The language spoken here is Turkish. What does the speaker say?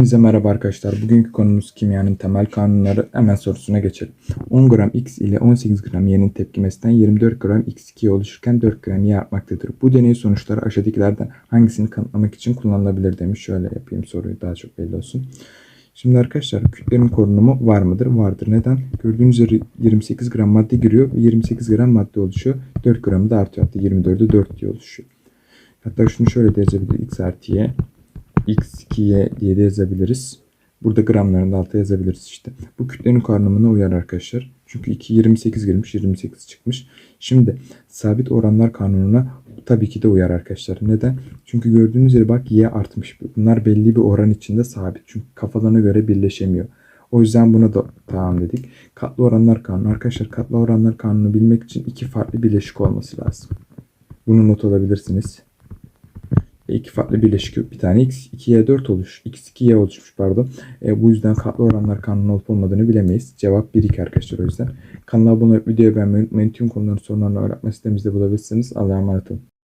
Hepinize merhaba arkadaşlar. Bugünkü konumuz kimyanın temel kanunları. Hemen sorusuna geçelim. 10 gram X ile 18 gram Y'nin tepkimesinden 24 gram X2 oluşurken 4 gram Y yapmaktadır. Bu deney sonuçları aşağıdakilerden hangisini kanıtlamak için kullanılabilir demiş. Şöyle yapayım soruyu daha çok belli olsun. Şimdi arkadaşlar kütlenin korunumu var mıdır? Vardır. Neden? Gördüğünüz üzere 28 gram madde giriyor ve 28 gram madde oluşuyor. 4 gramı da artıyor. Hatta 24'ü 4 diye oluşuyor. Hatta şunu şöyle de. X artı Y x2y diye de yazabiliriz. Burada gramlarını da alta yazabiliriz işte. Bu kütlenin kanununa uyar arkadaşlar. Çünkü 2 28 girmiş 28 çıkmış. Şimdi sabit oranlar kanununa tabii ki de uyar arkadaşlar. Neden? Çünkü gördüğünüz üzere bak y artmış. Bunlar belli bir oran içinde sabit. Çünkü kafalarına göre birleşemiyor. O yüzden buna da tamam dedik. Katlı oranlar kanunu. Arkadaşlar katlı oranlar kanunu bilmek için iki farklı bileşik olması lazım. Bunu not alabilirsiniz. E, iki farklı bileşik yok. Bir tane x 2y 4 oluş. x 2y oluşmuş pardon. E, bu yüzden katlı oranlar kanunu olup olmadığını bilemeyiz. Cevap 1 2 arkadaşlar o yüzden. Kanala abone olup videoyu beğenmeyi unutmayın. Tüm konuların sorunlarını öğretme sitemizde bulabilirsiniz. Allah'a emanet olun.